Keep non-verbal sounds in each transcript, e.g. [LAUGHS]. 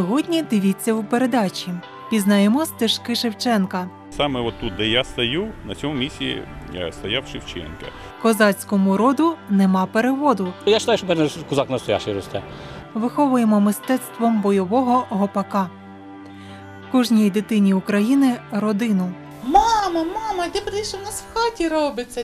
Сьогодні дивіться у передачі. Пізнаємо стежки Шевченка, Саме от тут, де я стою, на цьому місці е, стояв Шевченка. козацькому роду нема переводу. Я вважаю, що в мене козак настоящий росте. Виховуємо мистецтвом бойового гопака. Кожній дитині України родину. Мама, мама, ти подивись, що в нас в хаті робиться.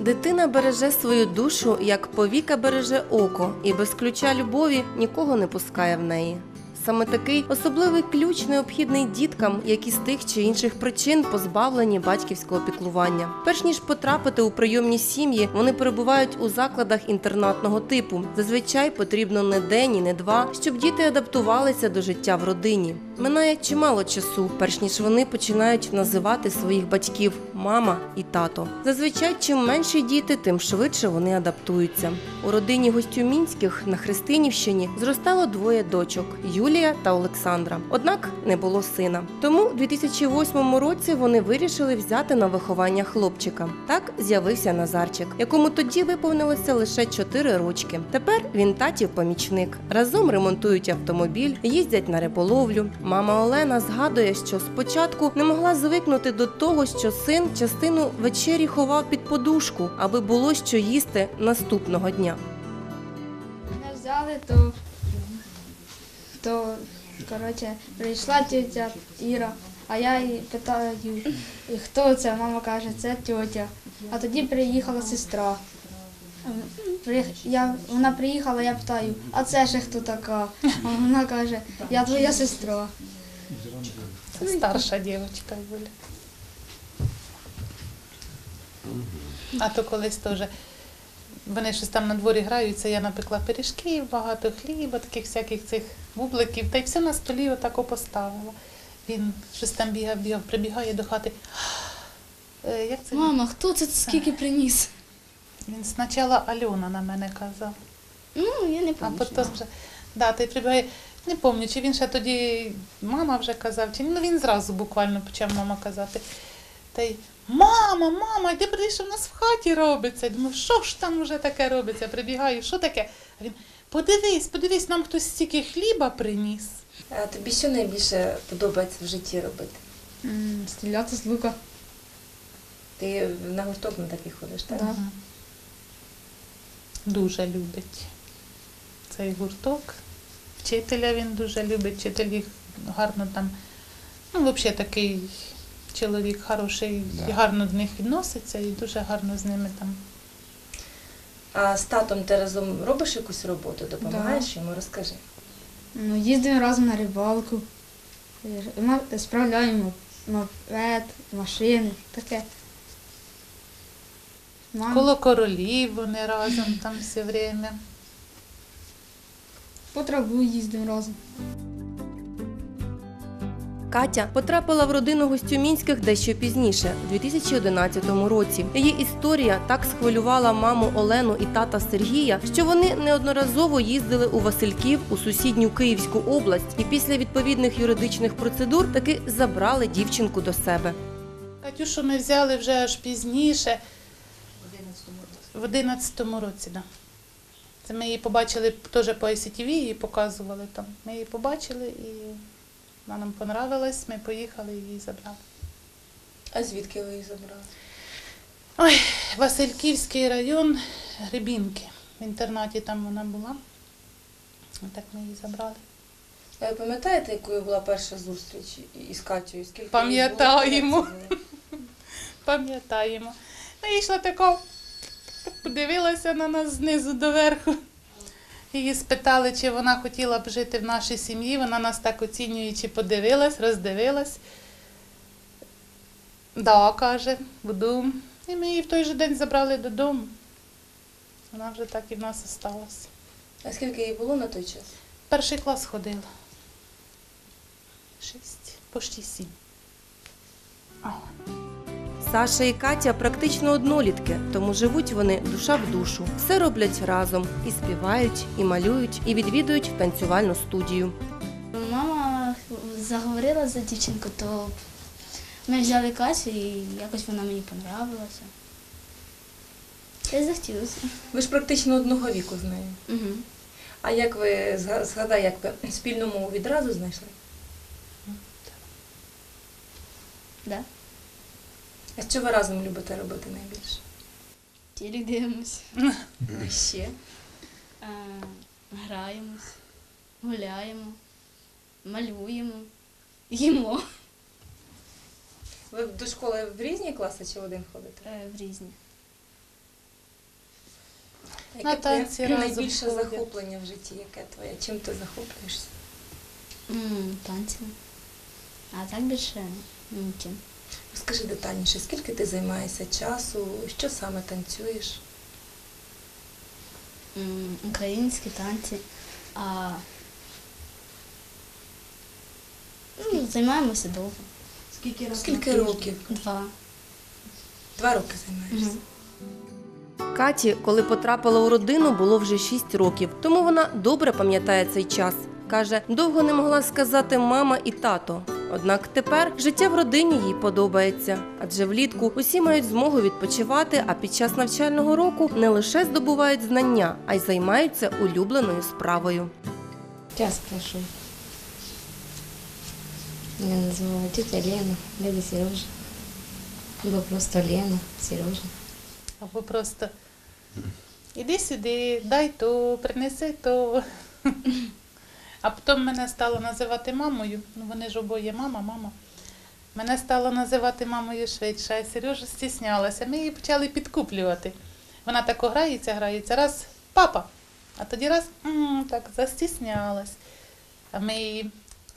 Дитина береже свою душу, як повіка береже око, і без ключа любові нікого не пускає в неї. Саме такий особливий ключ необхідний діткам, які з тих чи інших причин позбавлені батьківського піклування. Перш ніж потрапити у прийомні сім'ї, вони перебувають у закладах інтернатного типу. Зазвичай потрібно не день і не два, щоб діти адаптувалися до життя в родині. Минає чимало часу, перш ніж вони починають називати своїх батьків мама і тато. Зазвичай, чим менші діти, тим швидше вони адаптуються. У родині Гостюмінських на Христинівщині зростало двоє дочок Юлія та Олександра. Однак не було сина. Тому у 2008 році вони вирішили взяти на виховання хлопчика. Так з'явився Назарчик, якому тоді виповнилося лише 4 рочки. Тепер він татів помічник. Разом ремонтують автомобіль, їздять на риболовлю. Мама Олена згадує, що спочатку не могла звикнути до того, що син частину вечері ховав під подушку, аби було що їсти наступного дня. Мене взяли, то, то коротше, прийшла тітя Іра, а я її питаю, хто це? Мама каже, це тітя. А тоді приїхала сестра. Я, вона приїхала, я питаю, а це ще хто така? А вона каже, я твоя сестра. Це старша дівчинка Юля. А то колись теж. Вони щось там на дворі граються, я напекла пиріжків, багато хліба, таких всяких цих бубликів, та й все на столі отако поставила. Він щось там бігав, бігав, прибігає до хати. Е, Як це? Мама, хто це скільки приніс? Він спочатку Альона на мене казав. Ну, я не А пам'ятаю. потім вже, да, ти прибігає, не пам'ятаю, чи він ще тоді мама вже казав, чи ні. ну він зразу буквально почав мама казати. Та й мама, мама, ти подивись, що в нас в хаті робиться. Я Думаю, що ж там вже таке робиться? Прибігаю, що таке? А він, подивись, подивись, нам хтось стільки хліба приніс. А тобі що найбільше подобається в житті робити? Стріляти з лука. Ти на гурток на такий ходиш, так? Да. Дуже любить цей гурток. Вчителя він дуже любить, вчитель їх гарно там, ну, взагалі такий чоловік хороший, і гарно до них відноситься і дуже гарно з ними там. А з татом ти разом робиш якусь роботу, допомагаєш йому? Розкажи. Ну, їздимо разом на рибалку, справляємо мопед, машини, таке. Коло королів вони разом там все время. по траву їздимо разом. Катя потрапила в родину Гостюмінських дещо пізніше, у 2011 році. Її історія так схвилювала маму Олену і тата Сергія, що вони неодноразово їздили у Васильків у сусідню Київську область і після відповідних юридичних процедур таки забрали дівчинку до себе. Катюшу ми взяли вже аж пізніше. В 11-му році, так. Да. Це ми її побачили теж по ICTV, її показували там. Ми її побачили і вона нам понравилась, ми поїхали і її забрали. А звідки ви її забрали? Ой, Васильківський район, Гребінки. В інтернаті там вона була. Так ми її забрали. А ви пам'ятаєте, якою була перша зустріч із Катєю? Пам'ятаємо. [LAUGHS] Пам'ятаємо. Ну, йшла тако, так подивилася на нас знизу до верху. Її спитали, чи вона хотіла б жити в нашій сім'ї. Вона нас так оцінюючи, подивилась, роздивилась. Да, каже, буду. І ми її в той же день забрали додому. Вона вже так і в нас осталась. А скільки їй було на той час? Перший клас ходила. Шість, почти сім. О. Саша і Катя практично однолітки, тому живуть вони душа в душу. Все роблять разом і співають, і малюють, і відвідують танцювальну студію. Мама заговорила за дівчинку, то ми взяли Катю і якось вона мені понравилася. Це захотілося. Ви ж практично одного віку з нею. Угу. А як ви зга- згадай, як ви спільну мову відразу знайшли? Да. А що ви разом любите робити найбільше? Тілік дивимось. А ще? Граємось, гуляємо, малюємо, їмо Ви до школи в різні класи чи в один ходите? е, в різні. Яке На твоє танці разом найбільше ходять. захоплення в житті? Яке твоє? Чим ти захоплюєшся? М, Танцями. А так більше нічим. Розкажи детальніше, скільки ти займаєшся часу, що саме танцюєш? Українські танці. А ну, займаємося довго. Скільки років? Два. Два роки займаєшся. Мгм. Каті, коли потрапила у родину, було вже 6 років, тому вона добре пам'ятає цей час. Каже, довго не могла сказати мама і тато. Однак тепер життя в родині їй подобається, адже влітку усі мають змогу відпочивати, а під час навчального року не лише здобувають знання, а й займаються улюбленою справою. Час прошел. Меня называла тетя Лена, дядя Сережа. Либо просто Лена, Сережа. Або просто іди сюди, дай то, принеси то. А потім мене стало називати мамою. Ну, вони ж обоє мама, мама. Мене стало називати мамою швидше, а Сережа стіснялася. Ми її почали підкуплювати. Вона так грається, грається. Раз папа, а тоді раз м, так застіснялась. А ми їй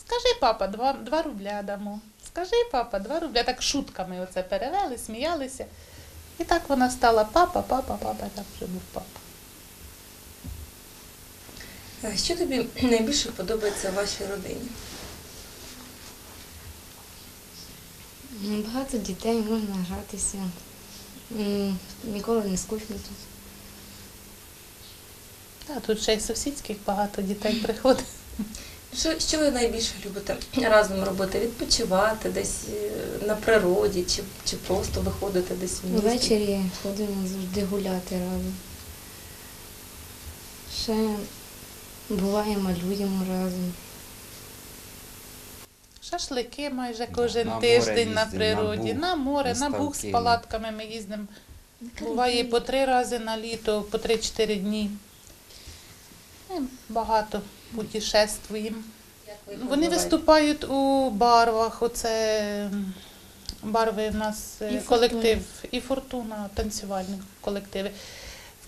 скажи, папа, два, два рубля дамо. Скажи, папа, два рубля. Так шутками оце перевели, сміялися. І так вона стала папа, папа, папа, так вже був папа. А Що тобі найбільше подобається в вашій родині? Багато дітей, можна гратися. Ніколи не скучно тут. Та, тут ще й сусідських багато дітей приходить. Що, що ви найбільше любите разом робити? Відпочивати десь е, на природі, чи, чи просто виходити десь в місті? Ввечері ходимо завжди гуляти разом. Ще буває малюємо разом. Шашлики майже кожен на море тиждень на природі. на Буг, На море, на бух з палатками ми їздимо. Буває по три рази на літо, по три-чотири дні. Ми багато путешествуємо. Вони виступають у барвах. Оце барви в нас е, І колектив і фортуна, танцювальні колективи.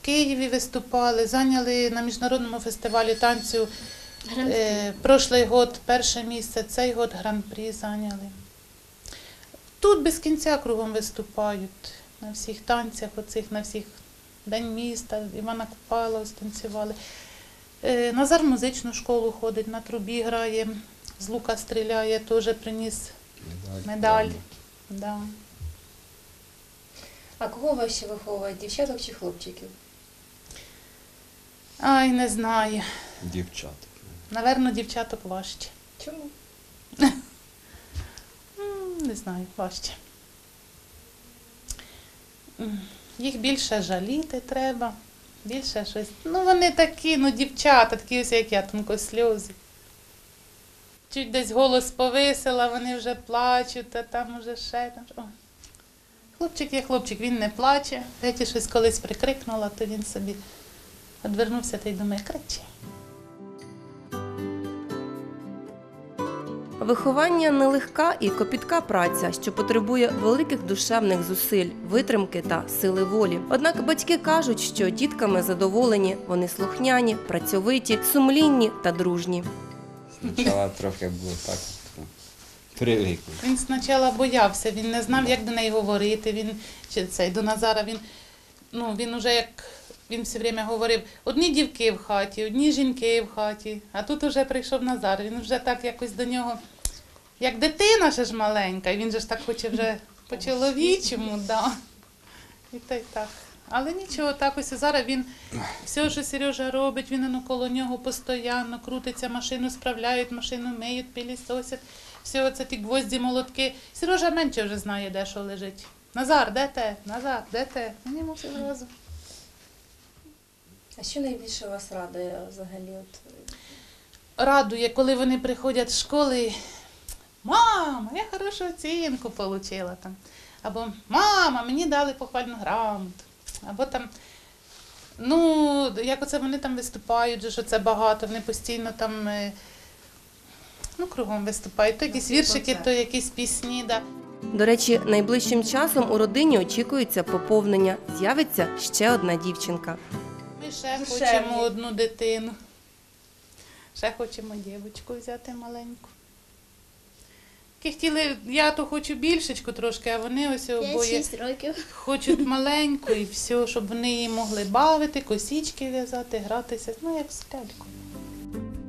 В Києві виступали, зайняли на міжнародному фестивалі танцю. Е, прошлий год перше місце, цей год гран-прі зайняли. Тут без кінця кругом виступають на всіх танцях, оцих, на всіх День міста, Івана Купала станцювали. Е, Назар в музичну школу ходить, на трубі грає, з лука стріляє, теж приніс медаль. Да. А кого ваші виховують? Дівчаток чи хлопчиків? Ай, не знаю. Дівчата. Наверно, дівчаток важче. Чому? [LAUGHS] Не знаю, важче. Їх більше жаліти треба, більше щось. Ну, вони такі, ну, дівчата, такі ось, як я, тонко сльози. Чуть десь голос повисила, вони вже плачуть, а там уже ще там. О. Хлопчик є хлопчик, він не плаче. Геті щось колись прикрикнула, то він собі одвернувся та й думає, кричи. Виховання нелегка і копітка праця, що потребує великих душевних зусиль, витримки та сили волі. Однак батьки кажуть, що дітками задоволені, вони слухняні, працьовиті, сумлінні та дружні. Спочатку трохи було так. то Привикли. Він спочатку боявся, він не знав, як до неї говорити. Він чи цей до Назара він ну він уже як він все время говорив: одні дівки в хаті, одні жінки в хаті. А тут уже прийшов Назар. Він вже так якось до нього, як дитина ж маленька, він же ж так хоче вже по-чоловічому, да. І та й так. Але нічого, так ось зараз він все, що Сережа робить, він ну, коло нього постійно крутиться, машину справляють, машину миють, пілісосять. Все це ті гвозді, молотки. Сережа менше вже знає, де що лежить. Назар, де те? Назар, де те? Йому все зразу. А що найбільше вас радує взагалі? От, Радує, коли вони приходять з школи. Мама, я хорошу оцінку отримала там. Або мама, мені дали похвальну грамоту. Або там, ну, як оце вони там виступають, що це багато, вони постійно там е, ну, кругом виступають. То якісь віршики, то якісь пісні. Да. До речі, найближчим часом у родині очікується поповнення. З'явиться ще одна дівчинка. Ми ще Душевні. хочемо одну дитину. Ще хочемо дівчинку взяти маленьку. Ті Хотіли, я то хочу більшечку трошки, а вони ось обоє років. хочуть [LAUGHS] маленьку і все, щоб вони її могли бавити, косічки в'язати, гратися, ну як з лялькою.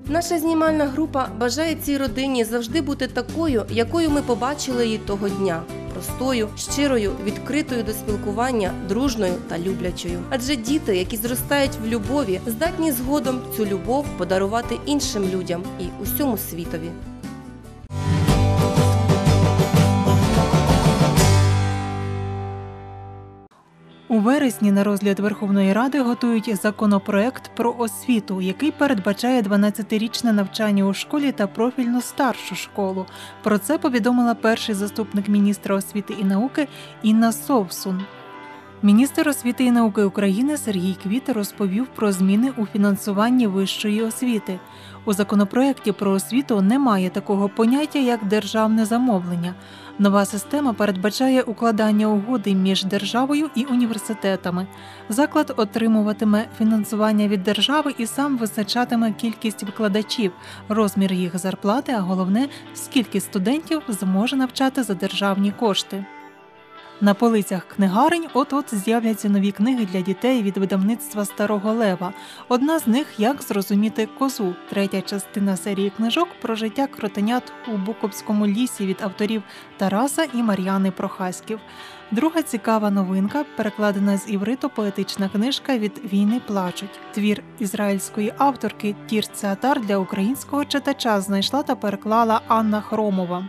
Наша знімальна група бажає цій родині завжди бути такою, якою ми побачили її того дня. Простою, щирою, відкритою до спілкування, дружною та люблячою. Адже діти, які зростають в любові, здатні згодом цю любов подарувати іншим людям і усьому світові. У вересні на розгляд Верховної Ради готують законопроект про освіту, який передбачає 12-річне навчання у школі та профільну старшу школу. Про це повідомила перший заступник міністра освіти і науки Інна Совсун. Міністр освіти і науки України Сергій Квіт розповів про зміни у фінансуванні вищої освіти. У законопроекті про освіту немає такого поняття, як державне замовлення. Нова система передбачає укладання угоди між державою і університетами. Заклад отримуватиме фінансування від держави і сам визначатиме кількість викладачів, розмір їх зарплати, а головне, скільки студентів зможе навчати за державні кошти. На полицях книгарень от-от з'являться нові книги для дітей від видавництва Старого Лева. Одна з них як зрозуміти козу, третя частина серії книжок про життя кротенят у Буковському лісі від авторів Тараса і Мар'яни Прохаськів. Друга цікава новинка, перекладена з івриту поетична книжка від Війни плачуть. Твір ізраїльської авторки Тір Цеатар для українського читача знайшла та переклала Анна Хромова.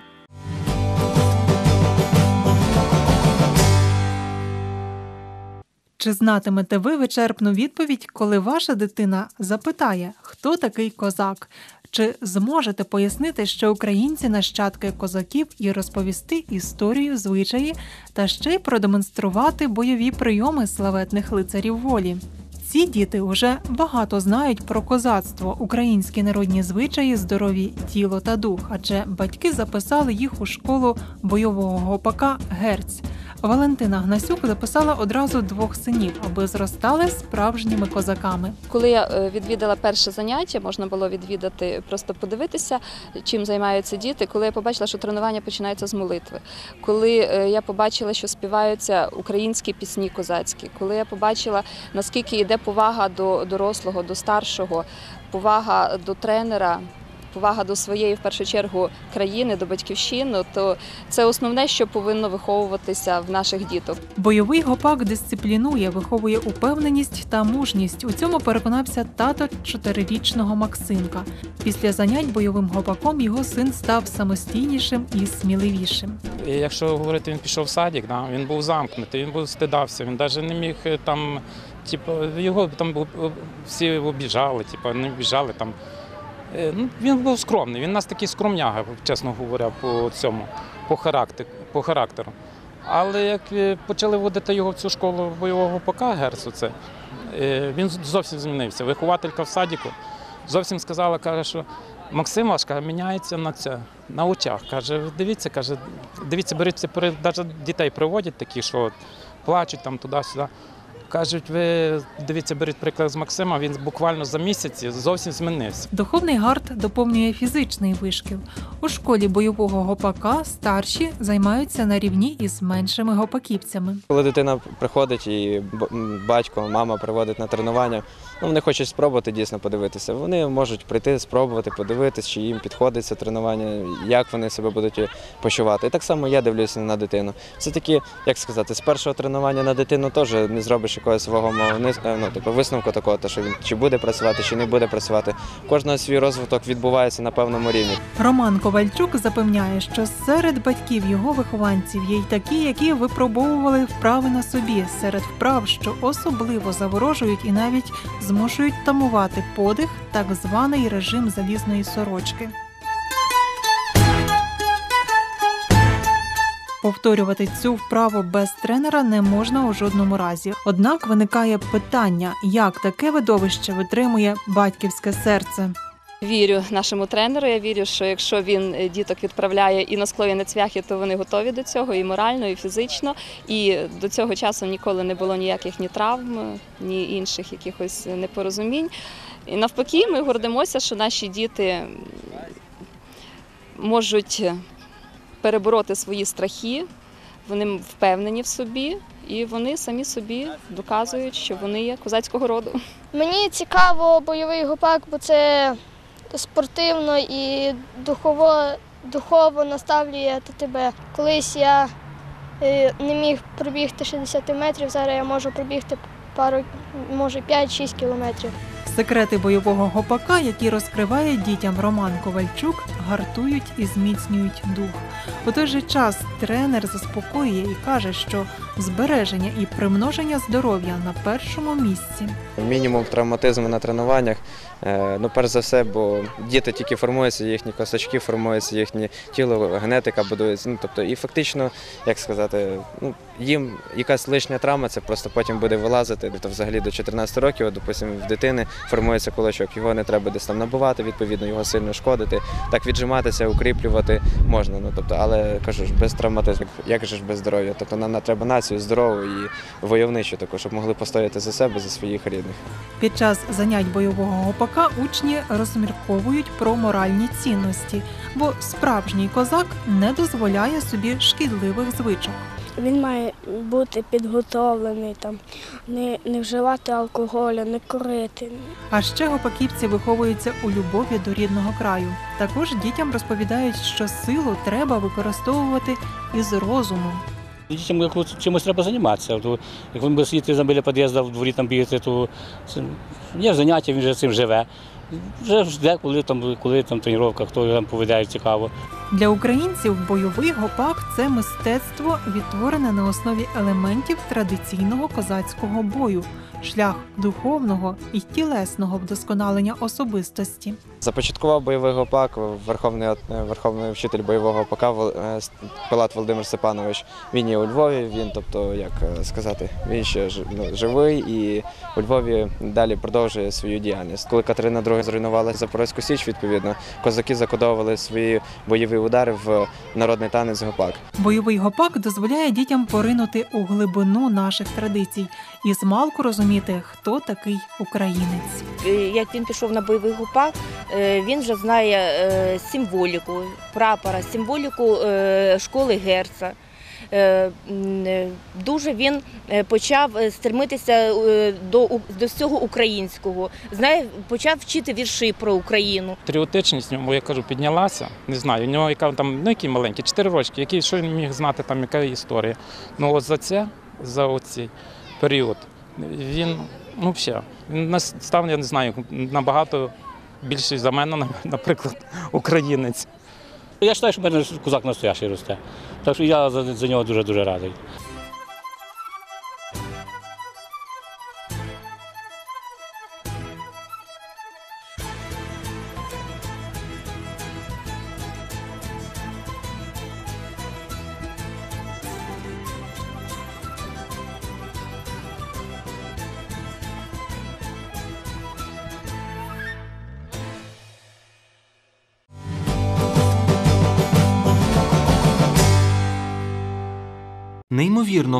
Чи знатимете ви вичерпну відповідь, коли ваша дитина запитає, хто такий козак? Чи зможете пояснити, що українці нащадки козаків і розповісти історію, звичаї та ще й продемонструвати бойові прийоми славетних лицарів волі? Ці діти вже багато знають про козацтво, українські народні звичаї, здорові тіло та дух, адже батьки записали їх у школу бойового гопака Герць. Валентина Гнасюк записала одразу двох синів, аби зростали справжніми козаками. Коли я е, відвідала перше заняття, можна було відвідати, просто подивитися, чим займаються діти. Коли я побачила, що тренування починається з молитви, коли е, я побачила, що співаються українські пісні козацькі, коли я побачила, наскільки йде повага до дорослого, до старшого, повага до тренера. Повага до своєї в першу чергу країни, до батьківщини, то це основне, що повинно виховуватися в наших діток. Бойовий гопак дисциплінує, виховує упевненість та мужність. У цьому переконався тато чотирирічного Максимка. Після занять бойовим гопаком його син став самостійнішим і сміливішим. Якщо говорити, він пішов в садик, да, він був замкнутий, він був стидався, він навіть не міг е, там, типу, його там всі обіжали, типу, не обіжали там. Е, Ну, він був скромний, він нас такий скромняга, чесно говоря, по цьому, по характеру. По характеру. Але як е, почали водити його в цю школу бойового ПК Герцу, це, е, він зовсім змінився. Вихователька в садіку зовсім сказала, каже, що Максим ваш міняється на це, на очах. Каже, дивіться, каже, дивіться, беріться, навіть дітей приводять такі, що плачуть там туди-сюди. Кажуть, ви дивіться, беріть приклад з Максима, він буквально за місяці зовсім змінився. Духовний гард доповнює фізичний вишкіл. У школі бойового гопака старші займаються на рівні із меншими гопаківцями. Коли дитина приходить і батько, мама приводить на тренування, ну вони хочуть спробувати дійсно подивитися. Вони можуть прийти, спробувати, подивитися, чи їм підходить це тренування, як вони себе будуть почувати. І так само я дивлюся на дитину. Це таки, як сказати, з першого тренування на дитину теж не зробиш якогось вагомого ну, тобто висновку такого, що він чи буде працювати, чи не буде працювати. Кожного свій розвиток відбувається на певному рівні. Роман Ковальчук запевняє, що серед батьків його вихованців є й такі, які випробовували вправи на собі серед вправ, що особливо заворожують і навіть змушують тамувати подих, так званий режим залізної сорочки. Повторювати цю вправу без тренера не можна у жодному разі. Однак виникає питання, як таке видовище витримує батьківське серце. Вірю нашому тренеру. Я вірю, що якщо він е, діток відправляє і на скло, і на цвяхи, то вони готові до цього і морально, і фізично. І до цього часу ніколи не було ніяких ні травм, ні інших якихось непорозумінь. І навпаки, ми гордимося, що наші діти можуть перебороти свої страхи, вони впевнені в собі, і вони самі собі доказують, що вони є козацького роду. Мені цікаво бойовий гопак, бо це спортивно і духово, духово наставлює тебе. Колись я е, не міг пробігти 60 метрів, зараз я можу пробігти пару, може 5-6 кілометрів. Секрети бойового гопака, які розкриває дітям Роман Ковальчук, гартують і зміцнюють дух. У той же час тренер заспокоює і каже, що збереження і примноження здоров'я на першому місці. Мінімум травматизму на тренуваннях. Е, Ну, перш за все, бо діти тільки формуються, їхні косачки формуються, їхнє тіло, генетика будується. Ну, тобто, і фактично, як сказати, ну, їм якась лишня травма, це просто потім буде вилазити. Тобто, взагалі до 14 років, от, допустимо, в дитини формується кулачок, його не треба десь там набувати, відповідно, його сильно шкодити. Так віджиматися, укріплювати можна. Ну, тобто, але кажу ж, без травматизму, як же ж без здоров'я. Тобто нам треба націю здорову і войовничу таку, щоб могли постояти за себе, за своїх рідних. Під час занять бойового гопака учні розмірковують про моральні цінності, бо справжній козак не дозволяє собі шкідливих звичок. Він має бути підготовлений, там, не, не вживати алкоголю, не курити. А ще гопаківці виховуються у любові до рідного краю. Також дітям розповідають, що силу треба використовувати із розумом. Дітям чимось треба займатися. Як він буде сидіти біля під'їзду, в дворі там бігати, то є заняття, він вже цим живе. Вже жде, коли там, коли там тренування, хто там повідає цікаво. Для українців бойовий гопак це мистецтво, відтворене на основі елементів традиційного козацького бою, шлях духовного і тілесного вдосконалення особистості. Започаткував бойовий гопак верховний, е, верховний вчитель бойового гопака Вол- е, Пилат Володимир Степанович. Він є у Львові. Він, тобто, як е, сказати, він ще ну, живий і у Львові далі продовжує свою діяльність. Коли Катерина II зруйнувала Запорозьку Січ, відповідно, козаки закодовували свої бойові удари в народний танець гопак. Бойовий гопак дозволяє дітям поринути у глибину наших традицій і змалку розуміти, хто такий українець. Е, як він пішов на бойовий гупак, е, він вже знає е, символіку прапора, символіку школи Герца. Дуже він почав стремитися до, до всього українського. Знає, почав вчити вірші про Україну. Патріотичність в ньому, я кажу, піднялася. Не знаю, у нього яка там, ну які маленькі, 4 рочки, які, що він міг знати, там, яка історія. Ну от за це, за оцей період, він, ну все, він став, я не знаю, набагато більший за мене, наприклад, [LAUGHS] українець. Я вважаю, що в мене козак настоящий росте. Так що я за, за нього дуже-дуже радий.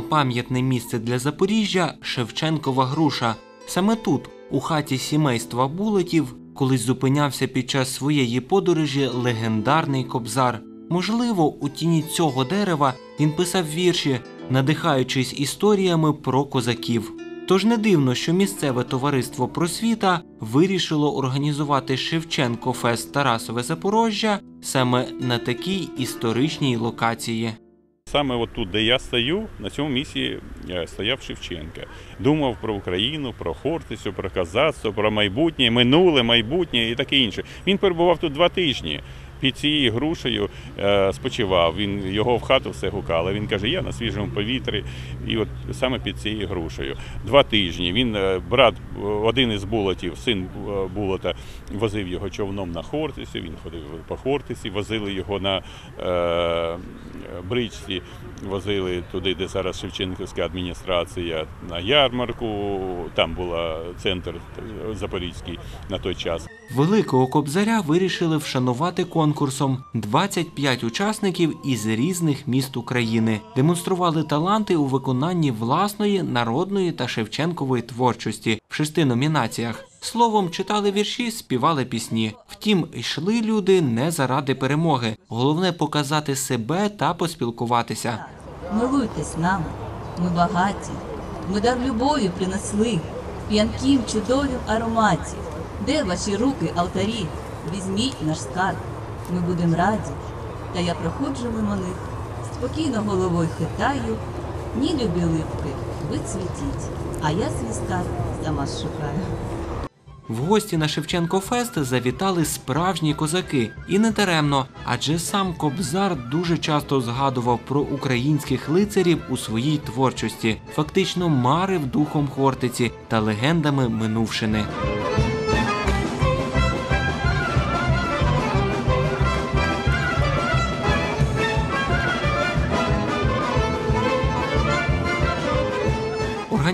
Пам'ятне місце для Запоріжжя Шевченкова груша. Саме тут, у хаті сімейства булетів, колись зупинявся під час своєї подорожі легендарний кобзар. Можливо, у тіні цього дерева він писав вірші, надихаючись історіями про козаків. Тож не дивно, що місцеве товариство просвіта вирішило організувати Шевченко Фест Тарасове Запорожжя саме на такій історичній локації. Саме от тут, де я стою, на цьому місці е, стояв Шевченка. Думав про Україну, про Хортицю, про казацтво, про майбутнє, минуле, майбутнє і таке інше. Він перебував тут два тижні. Під цією грушею е, спочивав. Він його в хату все гукало. Він каже: я на свіжому повітрі, і от саме під цією грушею. Два тижні. Він е, брат, один із булотів, син е, булота, возив його човном на Хортицю. Він ходив по Хортиці, возили його на е, бричці, возили туди, де зараз Шевченківська адміністрація, на ярмарку. Там була центр Запорізький на той час. Великого кобзаря вирішили вшанувати конкурсом. 25 учасників із різних міст України демонстрували таланти у виконанні власної народної та Шевченкової творчості в шести номінаціях. Словом, читали вірші, співали пісні. Втім, йшли люди не заради перемоги. Головне показати себе та поспілкуватися. Милуйтесь нами, ми багаті, ми дар любові принесли, п'янків чудові в ароматі. Де ваші руки, алтарі? Візьміть наш скарб, ми будемо раді. Та я проходжу мимо них, спокійно головою хитаю. Ні, любі липки, ви цвітіть, а я свій скарб сама шукаю. В гості на Шевченко Фест завітали справжні козаки, і не даремно, адже сам Кобзар дуже часто згадував про українських лицарів у своїй творчості, фактично марив духом Хортиці та легендами минувшини.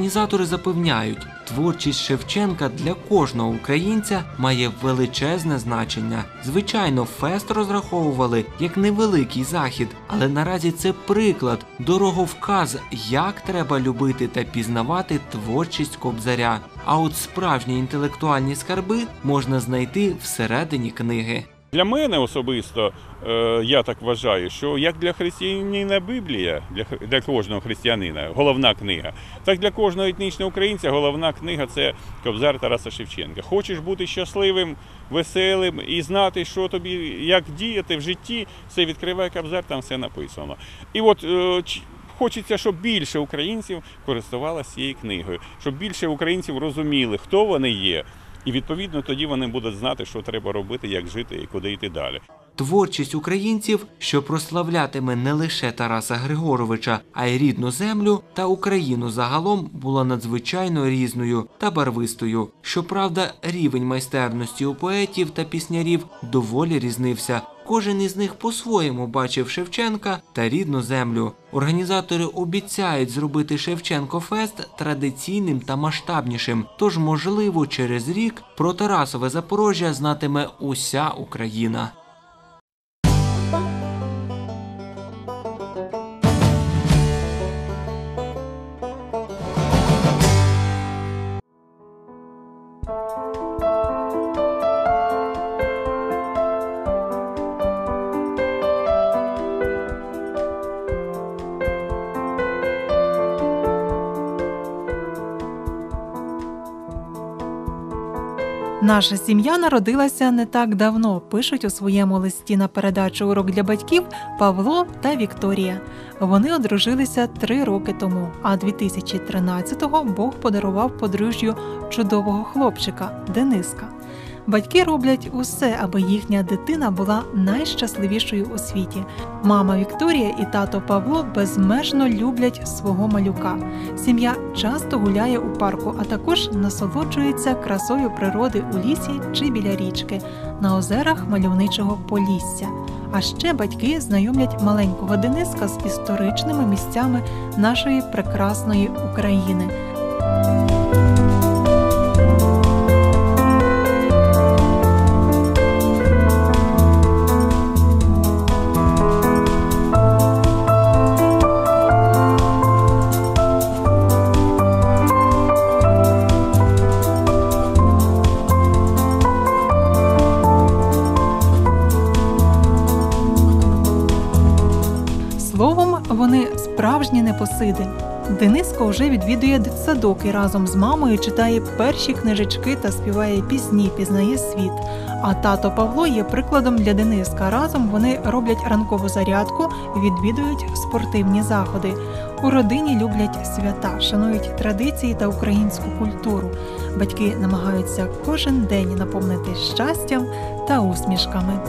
Організатори запевняють, творчість Шевченка для кожного українця має величезне значення. Звичайно, фест розраховували як невеликий захід, але наразі це приклад, дороговказ, як треба любити та пізнавати творчість кобзаря. А от справжні інтелектуальні скарби можна знайти всередині книги. Для мене особисто, е, я так вважаю, що як для християнина Біблія, для, для кожного християнина, головна книга, так для кожного етнічного українця головна книга це Кобзар Тараса Шевченка. Хочеш бути щасливим, веселим і знати, що тобі, як діяти в житті, все відкривай Кобзар, там все написано. І от е, Хочеться, щоб більше українців користувалися цією книгою, щоб більше українців розуміли, хто вони є, і відповідно тоді вони будуть знати, що треба робити, як жити і куди йти далі. Творчість українців, що прославлятиме не лише Тараса Григоровича, а й рідну землю та Україну загалом, була надзвичайно різною та барвистою. Щоправда, рівень майстерності у поетів та піснярів доволі різнився. Кожен із них по-своєму бачив Шевченка та рідну землю. Організатори обіцяють зробити Шевченко Фест традиційним та масштабнішим. Тож, можливо, через рік про Тарасове Запорожжя знатиме уся Україна. Наша сім'я народилася не так давно, пишуть у своєму листі на передачу урок для батьків Павло та Вікторія. Вони одружилися три роки тому, а 2013-го Бог подарував подружжю чудового хлопчика Дениска. Батьки роблять усе, аби їхня дитина була найщасливішою у світі. Мама Вікторія і тато Павло безмежно люблять свого малюка. Сім'я часто гуляє у парку, а також насолоджується красою природи у лісі чи біля річки, на озерах мальовничого Полісся. А ще батьки знайомлять маленького Дениска з історичними місцями нашої прекрасної України. Справжні непосиди. Дениско вже відвідує дитсадок і разом з мамою читає перші книжечки та співає пісні, пізнає світ. А тато Павло є прикладом для Дениска. Разом вони роблять ранкову зарядку, відвідують спортивні заходи. У родині люблять свята, шанують традиції та українську культуру. Батьки намагаються кожен день наповнити щастям та усмішками.